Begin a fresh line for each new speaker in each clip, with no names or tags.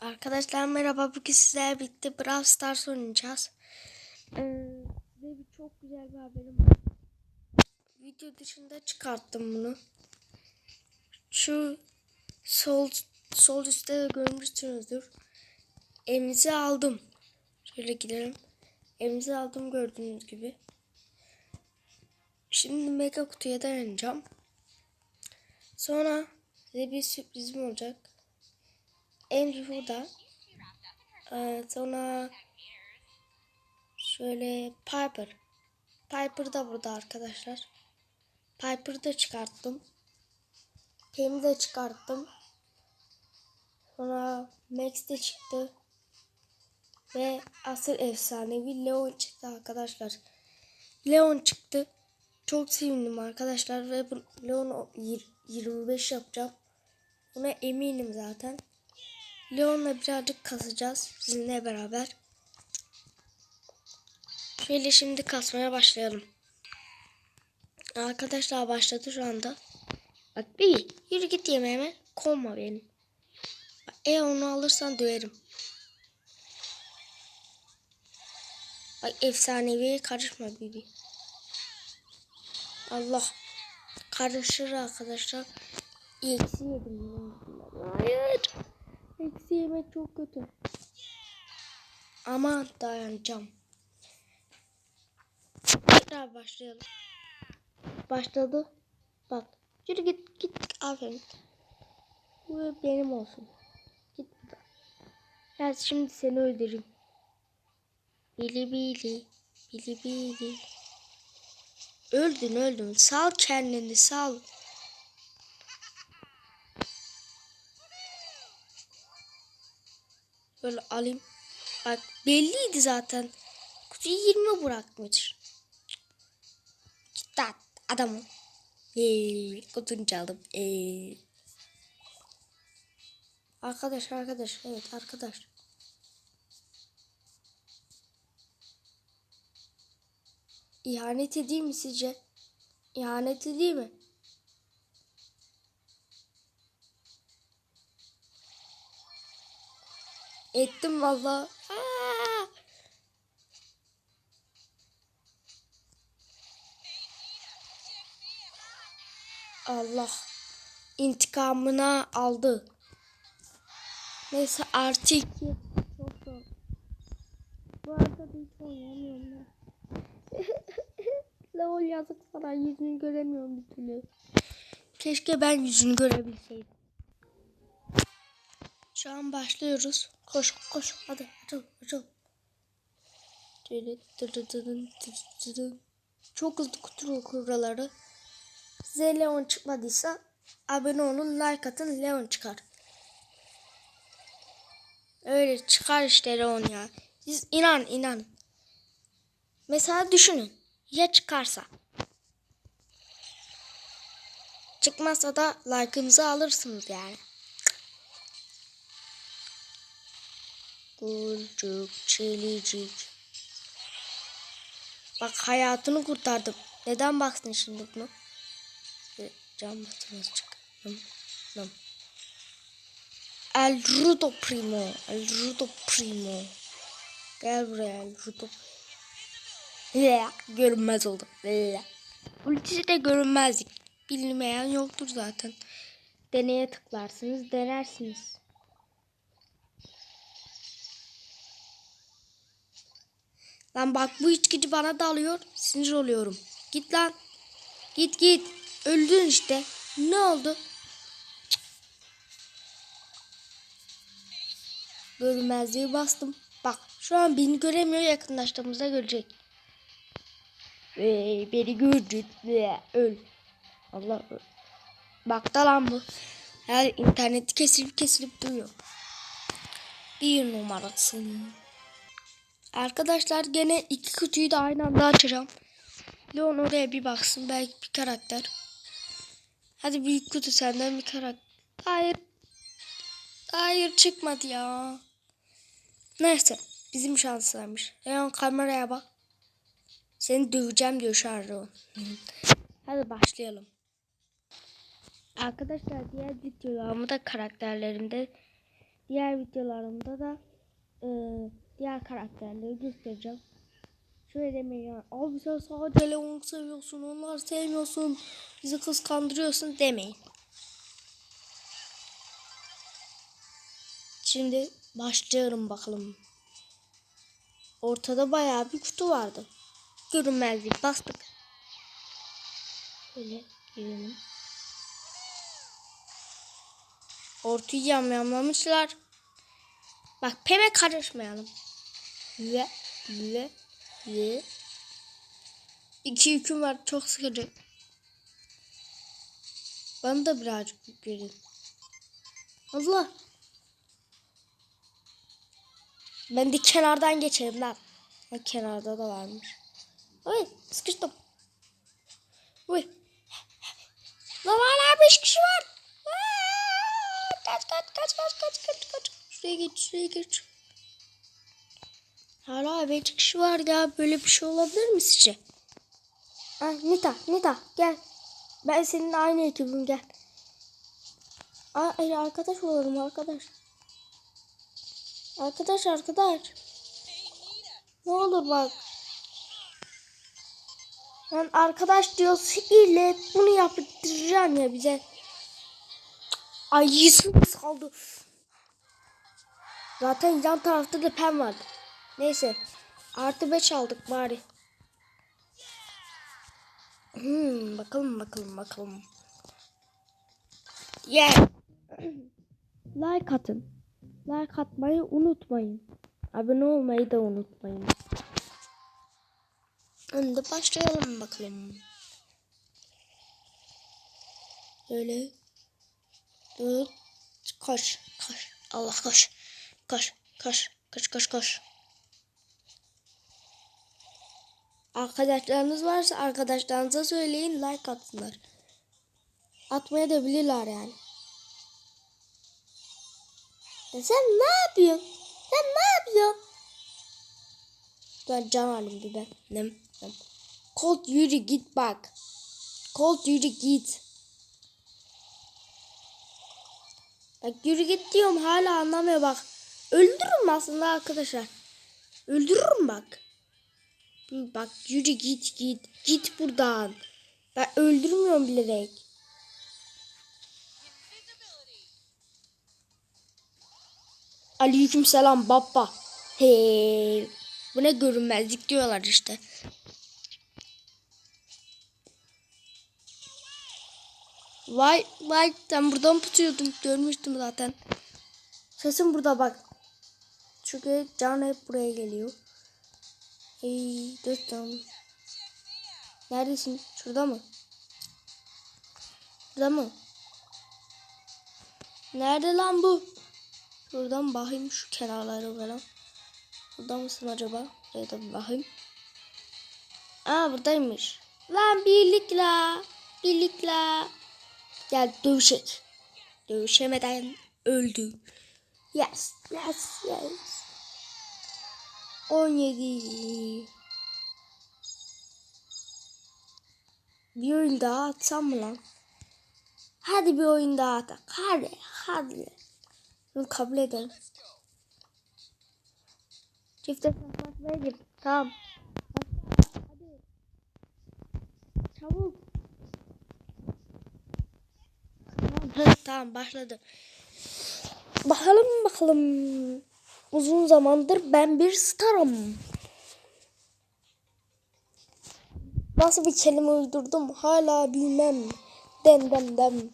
Arkadaşlar merhaba. Bugün sizlerle birlikte Brawl Stars oynayacağız. Ee, size bir çok güzel bir haberim var. Video dışında çıkarttım bunu. Şu sol sol üstte de görmüşsünüzdür. Evimizi aldım. Şöyle gidelim. Evimizi aldım gördüğünüz gibi. Şimdi mega kutuya dayanacağım. Sonra size bir sürprizim olacak. Emri burada. Ee, sonra şöyle Piper. Piper da burada arkadaşlar. Piper'ı da çıkarttım. Pam'i de çıkarttım. Sonra Max de çıktı. Ve asıl efsanevi Leon çıktı arkadaşlar. Leon çıktı. Çok sevindim arkadaşlar ve Leon 25 yapacağım. Buna eminim zaten. Leon'la birazcık kasacağız sizinle beraber. Şöyle şimdi kasmaya başlayalım. Arkadaşlar başladı şu anda. Bak bir yürü git yemeğime konma benim. Eğer onu alırsan döverim. Bak efsaneviye karışma Bibi. Allah. Karışır arkadaşlar. Eksi yedim. Hayır. Eksi yemek çok kötü. Ama dayanacağım. Tekrar başlayalım. Başladı. Bak. Yürü git git. Aferin. Bu benim olsun. Git buradan. Ya şimdi seni öldüreyim. Bili bili. Bili bili. Öldün öldün. Sal kendini sal. Böyle alayım. Bak belliydi zaten. Kutuyu 20 bırakmış. Gitti adamı. Eee, kutunu çaldım. Eee. Arkadaş arkadaş. Evet arkadaş. İhanet edeyim mi sizce? İhanet edeyim mi? Ettim valla. Allah intikamına aldı. Neyse artı iki. Çok zor. Bu arada da hiç oynayamıyorum ben. Lol yazık sana yüzünü göremiyorum bir türlü. Keşke ben yüzünü görebilseydim. Şu an başlıyoruz. Koş koş hadi açıl açıl. Çok hızlı kutu kurraları. Size Leon çıkmadıysa abone olun like atın Leon çıkar. Öyle çıkar işte Leon ya. Siz inan inan. Mesela düşünün. Ya çıkarsa? Çıkmazsa da like'ımızı alırsınız yani. Gulcuk, çelicik. Bak hayatını kurtardım. Neden baksın şimdi bunu? Ve Cam batırması çık. El Rudo Primo. El Rudo Primo. Gel buraya El Rudo. Görünmez oldum. Ya. Ultisi de görünmezlik. Bilmeyen yoktur zaten. Deneye tıklarsınız, denersiniz. Lan bak bu içkici bana dalıyor. Sinir oluyorum. Git lan. Git git. Öldün işte. Ne oldu? Görünmezliği bastım. Bak şu an beni göremiyor yakınlaştığımızda görecek. Ve beni gördü. Öl. Allah öl. Bak da lan bu. Her interneti kesilip kesilip duruyor. Bir numarasın. Arkadaşlar gene iki kutuyu da aynı anda açacağım. Leon oraya bir baksın belki bir karakter. Hadi büyük kutu senden bir karakter. Hayır. Hayır çıkmadı ya. Neyse bizim şanslarmış. Leon kameraya bak. Seni döveceğim diyor Leon. Hadi başlayalım. Arkadaşlar diğer videolarımda karakterlerimde diğer videolarımda da e, diğer karakterleri göstereceğim. Şöyle demeyin. Abi sen sadece Leon'u seviyorsun. Onlar sevmiyorsun. Bizi kıskandırıyorsun demeyin. Şimdi başlıyorum bakalım. Ortada bayağı bir kutu vardı. Görünmezlik bastık. Böyle girelim. Ortayı yamyamlamışlar. Bak peme karışmayalım. Ve ve ve İki yüküm var çok sıkıcı. Bana da birazcık yük verin. Allah. Ben de kenardan geçerim lan. Ha, kenarda da varmış. Oy sıkıştım. Oy. Lan hala beş kişi var. Aa, Kaç kaç kaç kaç kaç kaç kaç. Şuraya geç şuraya geç. Hala beş kişi var ya böyle bir şey olabilir mi sizce? Ah Nita Nita gel. Ben seninle aynı ekibim gel. Aa, hayır, arkadaş olalım arkadaş. Arkadaş arkadaş. Ne olur bak. Ben arkadaş diyoruz ile bunu yaptıracağım ya bize. Ay yüzümüz kaldı. Zaten yan tarafta da pen vardı. Neyse. Artı 5 aldık bari. Hmm, bakalım bakalım bakalım. Yeah. like atın. Like atmayı unutmayın. Abone olmayı da unutmayın. Şimdi başlayalım bakalım. Böyle. Dur. Koş. Koş. Allah koş. Koş. Koş. Koş koş koş. Arkadaşlarınız varsa arkadaşlarınıza söyleyin like atsınlar. Atmaya da bilirler yani. Ya sen ne yapıyorsun? Sen ne yapıyorsun? Ben can alayım bir ben. Nem, nem. Colt yürü git bak. Colt yürü git. Bak yürü git diyorum hala anlamıyor bak. Öldürürüm aslında arkadaşlar. Öldürürüm bak. Bak yürü git git. Git buradan. Ben öldürmüyorum bilerek. Aleyküm selam baba. Hey. Bu ne görünmezlik diyorlar işte. Vay vay sen buradan tutuyordun. Görmüştüm zaten. Sesim burada bak. Çünkü can hep buraya geliyor. Hey dostum. Neredesin? Şurada mı? Şurada mı? Nerede lan bu? Şuradan bakayım şu kenarları falan. Burada mısın acaba? Buraya da bir bakayım. Aa buradaymış. Lan birlik la. Birlik la. Gel dövüşek. Dövüşemeden öldü. Yes. Yes. Yes. 17. Bir oyun daha atsam mı lan? Hadi bir oyun daha atak. Hadi. Hadi. Bunu kabul edelim. Çifte savaşmaya gir. Tamam. Hadi. Çabuk. Tamam, tamam başladı. Bakalım bakalım. Uzun zamandır ben bir starım. Nasıl bir kelime uydurdum hala bilmem. Dem dem dem.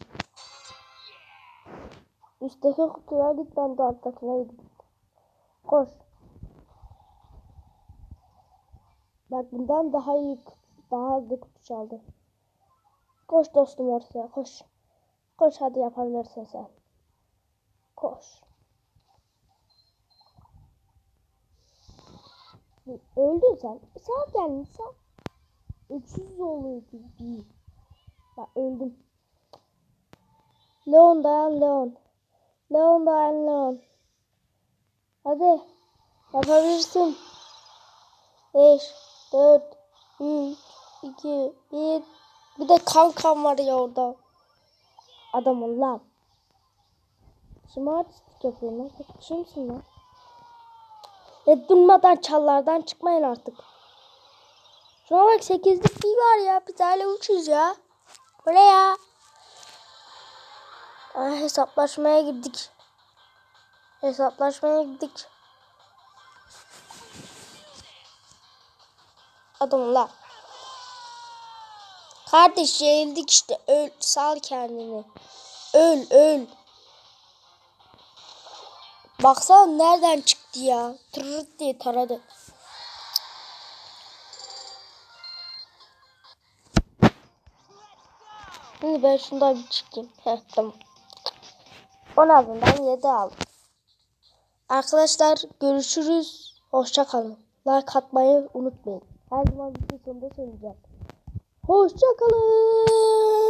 Üstteki kutuya git ben de alttakine. Koş. Bak bundan daha iyi daha hızlı kutu çaldı. Koş dostum ortaya koş. Koş hadi yapabilirsin sen. Koş. Öldün sen. Sağ geldin sağ. Öksüz oluyor gibi. Bak öldüm. Leon dayan Leon. Leon dayan Leon. Hadi. Yapabilirsin. 5, 4, 3, 2, 1. Bir de kankam var ya orada. Adamın lan. Kime artistlik yapıyorum lan? Misin lan? E durmadan çallardan çıkmayın artık. Şuna bak 8'lik bir var ya. Biz hala uçuz ya. Ne ya? Aa, hesaplaşmaya girdik. Hesaplaşmaya girdik. Adamlar. Kardeş yenildik işte. Öl. Sal kendini. Öl öl. Baksana nereden çıktı ya. Tırırt diye taradı. Şimdi ben şundan bir çıkayım. Heh tamam. On azından 7 aldım. Arkadaşlar görüşürüz. Hoşça kalın. Like atmayı unutmayın. Her zaman video sonunda söyleyeceğim. Hoşça kalın.